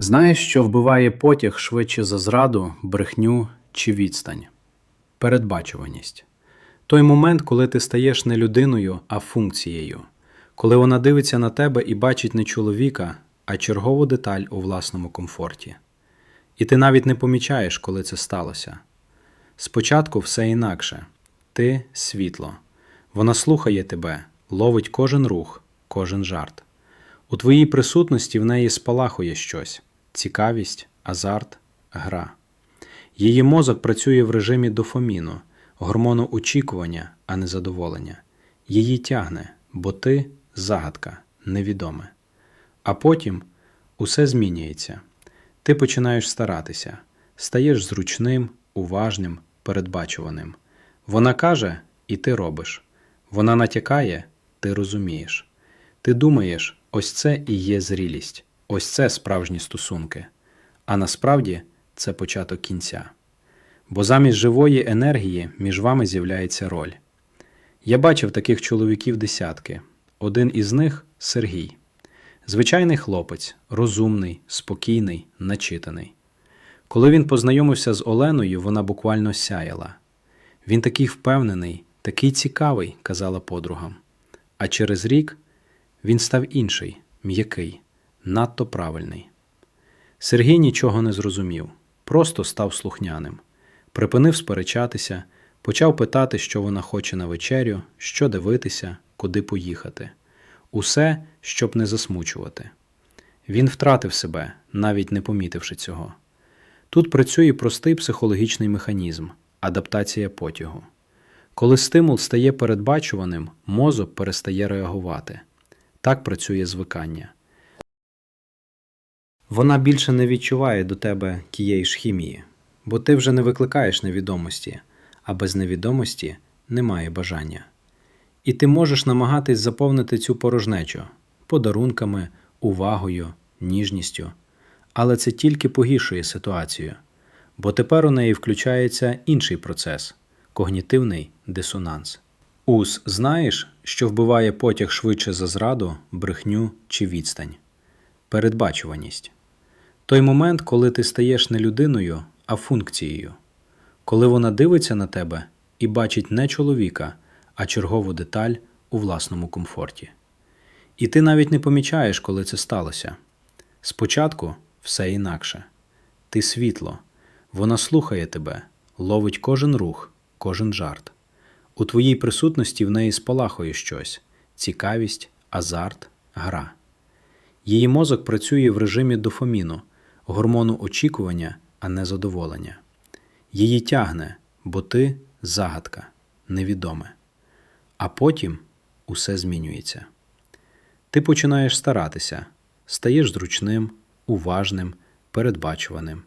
Знаєш, що вбиває потяг швидше за зраду, брехню чи відстань? Передбачуваність. Той момент, коли ти стаєш не людиною, а функцією, коли вона дивиться на тебе і бачить не чоловіка, а чергову деталь у власному комфорті. І ти навіть не помічаєш, коли це сталося. Спочатку все інакше ти світло. Вона слухає тебе, ловить кожен рух, кожен жарт. У твоїй присутності в неї спалахує щось цікавість, азарт, гра. Її мозок працює в режимі дофаміну, гормону очікування, а не задоволення. Її тягне, бо ти загадка, невідоме. А потім усе змінюється. Ти починаєш старатися, стаєш зручним, уважним, передбачуваним. Вона каже, і ти робиш. Вона натякає, ти розумієш. Ти думаєш, ось це і є зрілість, ось це справжні стосунки. А насправді це початок кінця. Бо замість живої енергії між вами з'являється роль. Я бачив таких чоловіків десятки. Один із них Сергій. Звичайний хлопець, розумний, спокійний, начитаний. Коли він познайомився з Оленою, вона буквально сяяла. Він такий впевнений, такий цікавий, казала подругам. А через рік він став інший, м'який, надто правильний. Сергій нічого не зрозумів, просто став слухняним, припинив сперечатися, почав питати, що вона хоче на вечерю, що дивитися, куди поїхати. Усе, щоб не засмучувати. Він втратив себе, навіть не помітивши цього. Тут працює простий психологічний механізм адаптація потягу. Коли стимул стає передбачуваним, мозок перестає реагувати. Так працює звикання. Вона більше не відчуває до тебе тієї ж хімії, бо ти вже не викликаєш невідомості, а без невідомості немає бажання. І ти можеш намагатись заповнити цю порожнечу подарунками, увагою, ніжністю, але це тільки погіршує ситуацію, бо тепер у неї включається інший процес когнітивний дисонанс. Ус знаєш, що вбиває потяг швидше за зраду, брехню чи відстань. Передбачуваність. Той момент, коли ти стаєш не людиною, а функцією, коли вона дивиться на тебе і бачить не чоловіка, а чергову деталь у власному комфорті. І ти навіть не помічаєш, коли це сталося. Спочатку все інакше. Ти світло, вона слухає тебе, ловить кожен рух, кожен жарт. У твоїй присутності в неї спалахує щось цікавість, азарт, гра. Її мозок працює в режимі дофаміну, гормону очікування, а не задоволення. Її тягне, бо ти загадка, невідоме. А потім усе змінюється. Ти починаєш старатися, стаєш зручним, уважним, передбачуваним.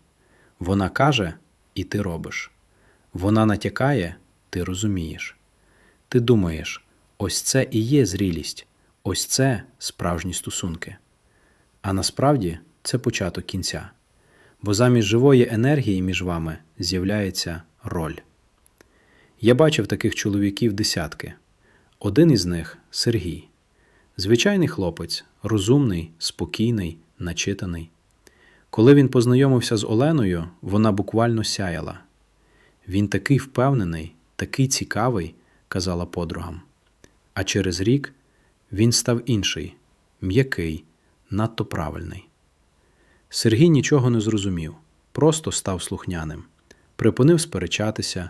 Вона каже, і ти робиш. Вона натякає, ти розумієш. Ти думаєш, ось це і є зрілість, ось це справжні стосунки. А насправді це початок кінця, бо замість живої енергії між вами з'являється роль. Я бачив таких чоловіків десятки. Один із них Сергій. Звичайний хлопець, розумний, спокійний, начитаний. Коли він познайомився з Оленою, вона буквально сяяла. Він такий впевнений, такий цікавий, казала подругам. А через рік він став інший, м'який, надто правильний. Сергій нічого не зрозумів, просто став слухняним, припинив сперечатися,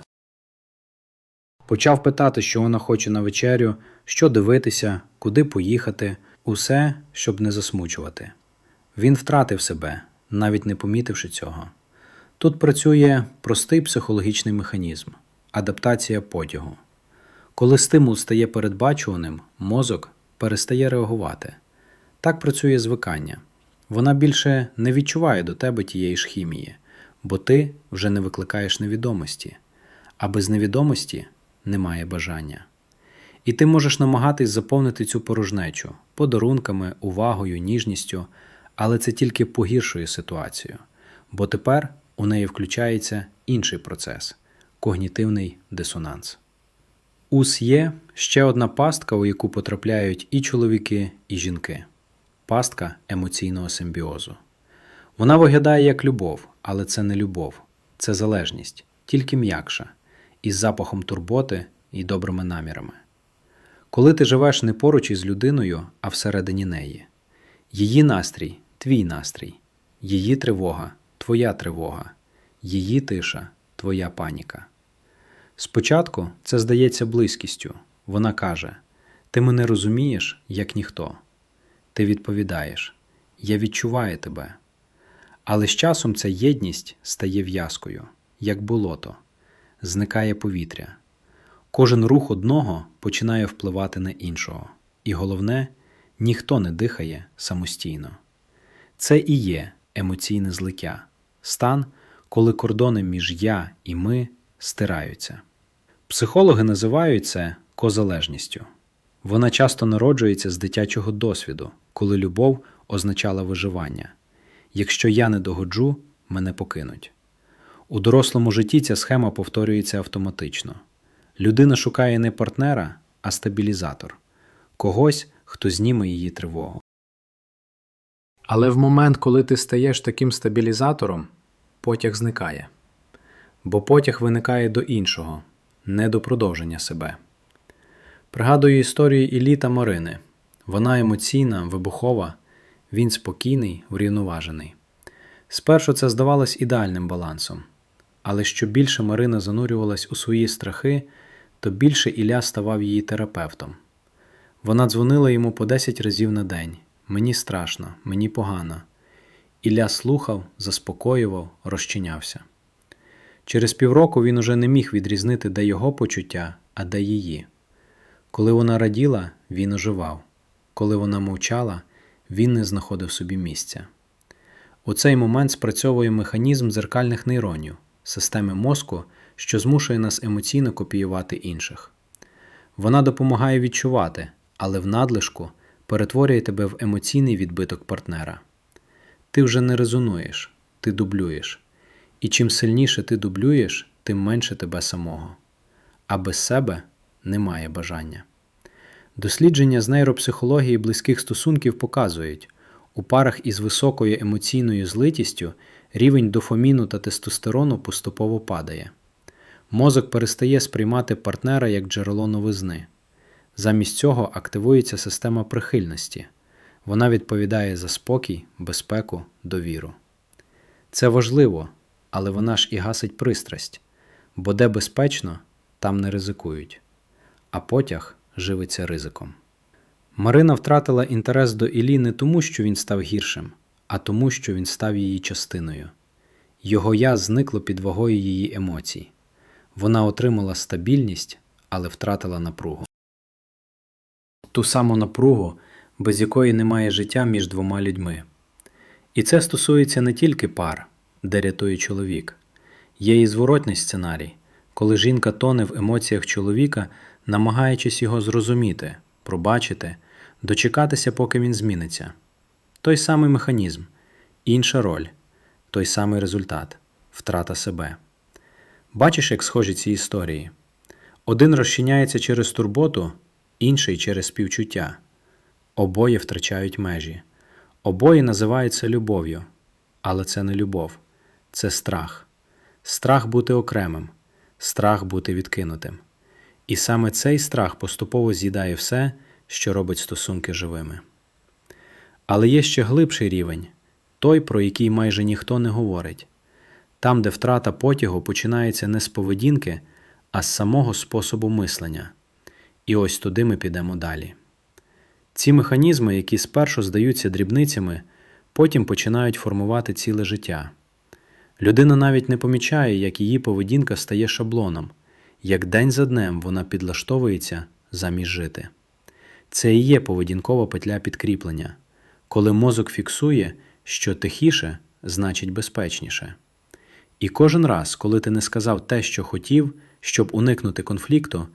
почав питати, що вона хоче на вечерю, що дивитися, куди поїхати, усе, щоб не засмучувати. Він втратив себе, навіть не помітивши цього. Тут працює простий психологічний механізм адаптація потягу. Коли стимул стає передбачуваним, мозок перестає реагувати. Так працює звикання. Вона більше не відчуває до тебе тієї ж хімії, бо ти вже не викликаєш невідомості, а без невідомості немає бажання. І ти можеш намагатись заповнити цю порожнечу подарунками, увагою, ніжністю, але це тільки погіршує ситуацію, бо тепер у неї включається інший процес когнітивний дисонанс. УС є ще одна пастка, у яку потрапляють і чоловіки, і жінки пастка емоційного симбіозу. Вона виглядає як любов, але це не любов, це залежність, тільки м'якша, із запахом турботи і добрими намірами. Коли ти живеш не поруч із людиною, а всередині неї, її настрій твій настрій, її тривога твоя тривога, її тиша твоя паніка. Спочатку це здається близькістю. Вона каже: Ти мене розумієш, як ніхто. Ти відповідаєш: Я відчуваю тебе. Але з часом ця єдність стає в'язкою, як болото, зникає повітря. Кожен рух одного починає впливати на іншого, і головне, ніхто не дихає самостійно. Це і є емоційне злиття, стан, коли кордони між я і ми стираються. Психологи називають це козалежністю. Вона часто народжується з дитячого досвіду, коли любов означала виживання. Якщо я не догоджу, мене покинуть. У дорослому житті ця схема повторюється автоматично. Людина шукає не партнера, а стабілізатор когось, хто зніме її тривогу. Але в момент, коли ти стаєш таким стабілізатором, потяг зникає. Бо потяг виникає до іншого, не до продовження себе. Пригадую історію Іллі та Марини. Вона емоційна, вибухова, він спокійний, врівноважений. Спершу це здавалось ідеальним балансом, але що більше Марина занурювалась у свої страхи, то більше Ілля ставав її терапевтом. Вона дзвонила йому по 10 разів на день. Мені страшно, мені погано. Ілля слухав, заспокоював, розчинявся. Через півроку він уже не міг відрізнити, де його почуття, а де її. Коли вона раділа, він оживав. Коли вона мовчала, він не знаходив собі місця. У цей момент спрацьовує механізм дзеркальних нейронів, системи мозку, що змушує нас емоційно копіювати інших. Вона допомагає відчувати, але в надлишку перетворює тебе в емоційний відбиток партнера. Ти вже не резонуєш, ти дублюєш. І чим сильніше ти дублюєш, тим менше тебе самого. А без себе немає бажання. Дослідження з нейропсихології близьких стосунків показують, у парах із високою емоційною злитістю рівень дофаміну та тестостерону поступово падає. Мозок перестає сприймати партнера як джерело новизни. Замість цього активується система прихильності. Вона відповідає за спокій, безпеку, довіру. Це важливо, але вона ж і гасить пристрасть, бо де безпечно, там не ризикують, а потяг живиться ризиком. Марина втратила інтерес до Іллі не тому, що він став гіршим, а тому, що він став її частиною. Його я зникло під вагою її емоцій. Вона отримала стабільність, але втратила напругу. Ту саму напругу, без якої немає життя між двома людьми. І це стосується не тільки пар, де рятує чоловік. Є і зворотний сценарій, коли жінка тоне в емоціях чоловіка, намагаючись його зрозуміти, пробачити, дочекатися, поки він зміниться. Той самий механізм, інша роль, той самий результат втрата себе. Бачиш, як схожі ці історії. Один розчиняється через турботу, інший через співчуття. Обоє втрачають межі. Обоє називаються любов'ю, але це не любов, це страх. Страх бути окремим, страх бути відкинутим. І саме цей страх поступово з'їдає все, що робить стосунки живими. Але є ще глибший рівень той, про який майже ніхто не говорить там, де втрата потягу починається не з поведінки, а з самого способу мислення. І ось туди ми підемо далі. Ці механізми, які спершу здаються дрібницями, потім починають формувати ціле життя. Людина навіть не помічає, як її поведінка стає шаблоном, як день за днем вона підлаштовується замість жити. Це і є поведінкова петля підкріплення, коли мозок фіксує, що тихіше значить безпечніше. І кожен раз, коли ти не сказав те, що хотів, щоб уникнути конфлікту,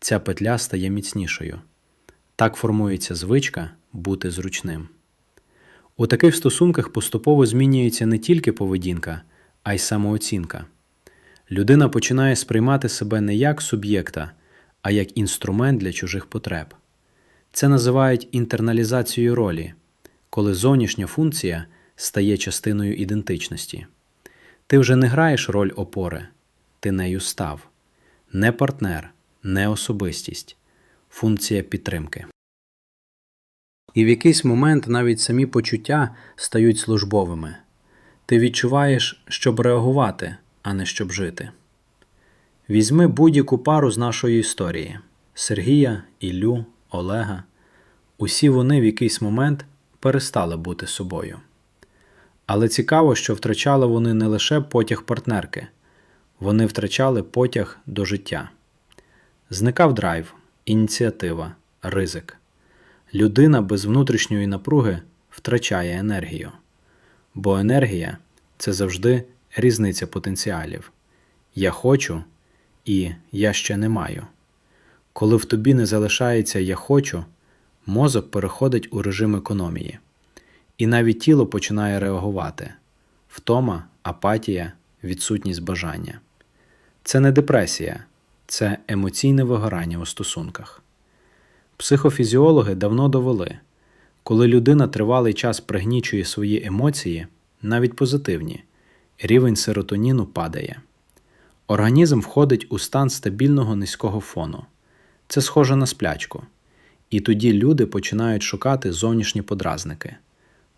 ця петля стає міцнішою. Так формується звичка бути зручним. У таких стосунках поступово змінюється не тільки поведінка, а й самооцінка. Людина починає сприймати себе не як суб'єкта, а як інструмент для чужих потреб. Це називають інтерналізацією ролі, коли зовнішня функція стає частиною ідентичності. Ти вже не граєш роль опори, ти нею став. Не партнер, не особистість, функція підтримки. І в якийсь момент навіть самі почуття стають службовими. Ти відчуваєш, щоб реагувати, а не щоб жити. Візьми будь-яку пару з нашої історії Сергія, Іллю, Олега. Усі вони в якийсь момент перестали бути собою. Але цікаво, що втрачали вони не лише потяг партнерки, вони втрачали потяг до життя. Зникав драйв, ініціатива, ризик. Людина без внутрішньої напруги втрачає енергію, бо енергія це завжди різниця потенціалів. Я хочу і я ще не маю. Коли в тобі не залишається я хочу, мозок переходить у режим економії, і навіть тіло починає реагувати втома, апатія, відсутність бажання. Це не депресія, це емоційне вигорання у стосунках. Психофізіологи давно довели, коли людина тривалий час пригнічує свої емоції, навіть позитивні, рівень серотоніну падає. Організм входить у стан стабільного низького фону. Це схоже на сплячку. І тоді люди починають шукати зовнішні подразники,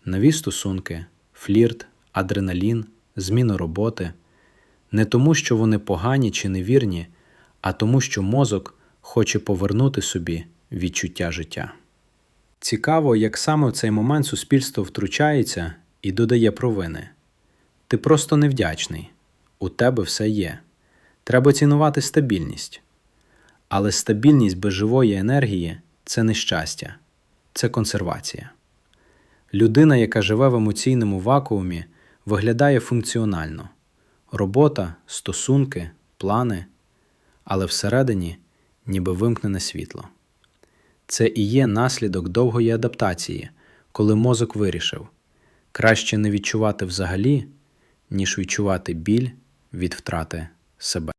нові стосунки, флірт, адреналін, зміну роботи. Не тому, що вони погані чи невірні, а тому, що мозок хоче повернути собі відчуття життя. Цікаво, як саме в цей момент суспільство втручається і додає провини. Ти просто невдячний, у тебе все є. Треба цінувати стабільність. Але стабільність без живої енергії це не щастя, це консервація. Людина, яка живе в емоційному вакуумі, виглядає функціонально робота, стосунки, плани, але всередині ніби вимкнене світло. Це і є наслідок довгої адаптації, коли мозок вирішив краще не відчувати взагалі, ніж відчувати біль від втрати себе.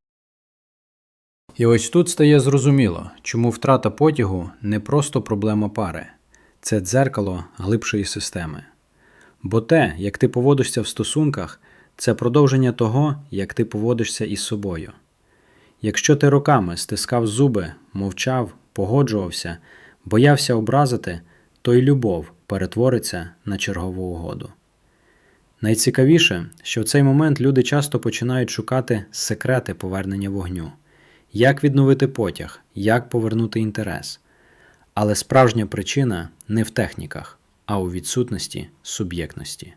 І ось тут стає зрозуміло, чому втрата потягу не просто проблема пари, це дзеркало глибшої системи. Бо те, як ти поводишся в стосунках, це продовження того, як ти поводишся із собою. Якщо ти роками стискав зуби, мовчав, погоджувався, боявся образити, то й любов перетвориться на чергову угоду. Найцікавіше, що в цей момент люди часто починають шукати секрети повернення вогню, як відновити потяг, як повернути інтерес. Але справжня причина не в техніках, а у відсутності суб'єктності.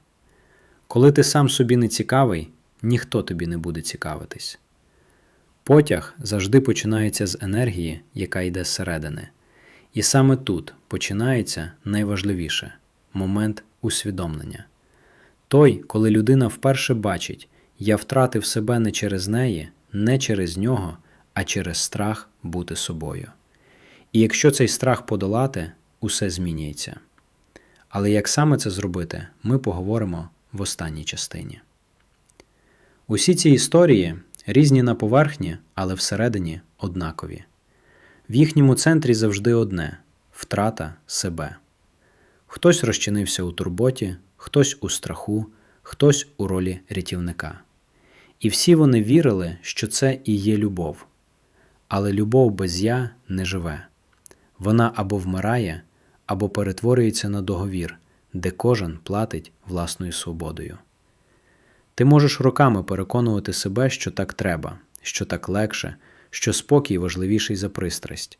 Коли ти сам собі не цікавий, ніхто тобі не буде цікавитись. Потяг завжди починається з енергії, яка йде зсередини. І саме тут починається найважливіше момент усвідомлення. Той, коли людина вперше бачить, я втратив себе не через неї, не через нього, а через страх бути собою. І якщо цей страх подолати, усе змінюється. Але як саме це зробити, ми поговоримо в останній частині. Усі ці історії різні на поверхні, але всередині однакові. В їхньому центрі завжди одне втрата себе. Хтось розчинився у турботі, хтось у страху, хтось у ролі рятівника. І всі вони вірили, що це і є любов. Але любов без я не живе. Вона або вмирає, або перетворюється на договір, де кожен платить власною свободою. Ти можеш роками переконувати себе, що так треба, що так легше, що спокій важливіший за пристрасть,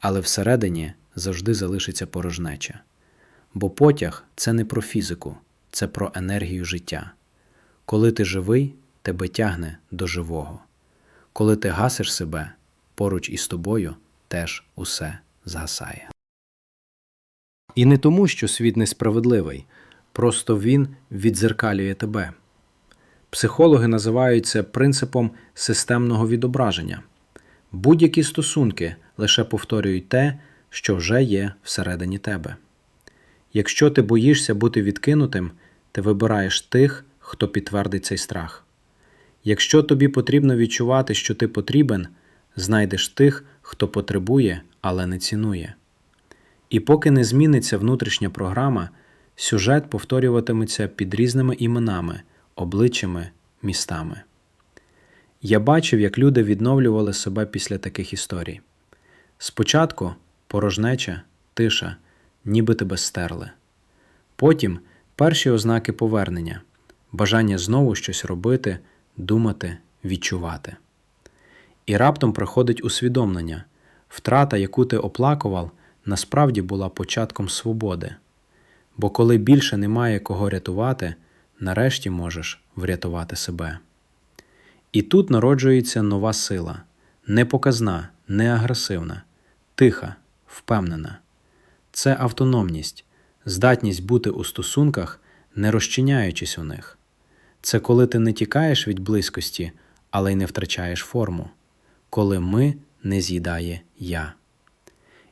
але всередині завжди залишиться порожнеча. Бо потяг це не про фізику, це про енергію життя. Коли ти живий, тебе тягне до живого. Коли ти гасиш себе, поруч із тобою теж усе згасає. І не тому, що світ несправедливий, просто він віддзеркалює тебе. Психологи називають це принципом системного відображення. Будь-які стосунки лише повторюють те, що вже є всередині тебе. Якщо ти боїшся бути відкинутим, ти вибираєш тих, хто підтвердить цей страх. Якщо тобі потрібно відчувати, що ти потрібен, знайдеш тих, хто потребує, але не цінує. І поки не зміниться внутрішня програма, сюжет повторюватиметься під різними іменами, обличчями, містами. Я бачив, як люди відновлювали себе після таких історій. Спочатку порожнеча, тиша, ніби тебе стерли. Потім перші ознаки повернення, бажання знову щось робити, думати, відчувати. І раптом приходить усвідомлення втрата, яку ти оплакував, насправді була початком свободи. Бо коли більше немає кого рятувати, нарешті можеш врятувати себе. І тут народжується нова сила, не показна, не агресивна, тиха, впевнена. Це автономність, здатність бути у стосунках, не розчиняючись у них. Це коли ти не тікаєш від близькості, але й не втрачаєш форму, коли ми не з'їдає я.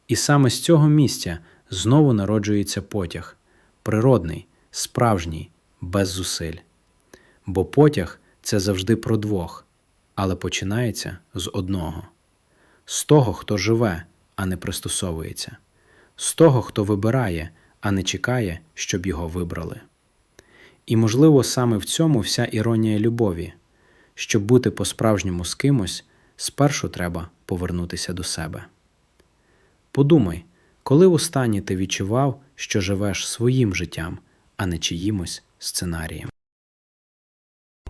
І саме з цього місця знову народжується потяг природний, справжній, без зусиль. Бо потяг це завжди про двох, але починається з одного з того, хто живе, а не пристосовується, з того, хто вибирає, а не чекає, щоб його вибрали. І, можливо, саме в цьому вся іронія любові. Щоб бути по-справжньому з кимось, спершу треба повернутися до себе. Подумай, коли востаннє ти відчував, що живеш своїм життям, а не чиїмось сценарієм.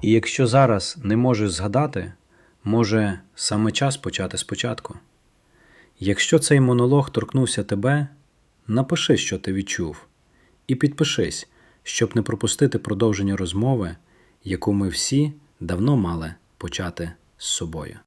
І якщо зараз не можеш згадати, може саме час почати спочатку. Якщо цей монолог торкнувся тебе, напиши, що ти відчув, і підпишись, щоб не пропустити продовження розмови, яку ми всі давно мали почати з собою.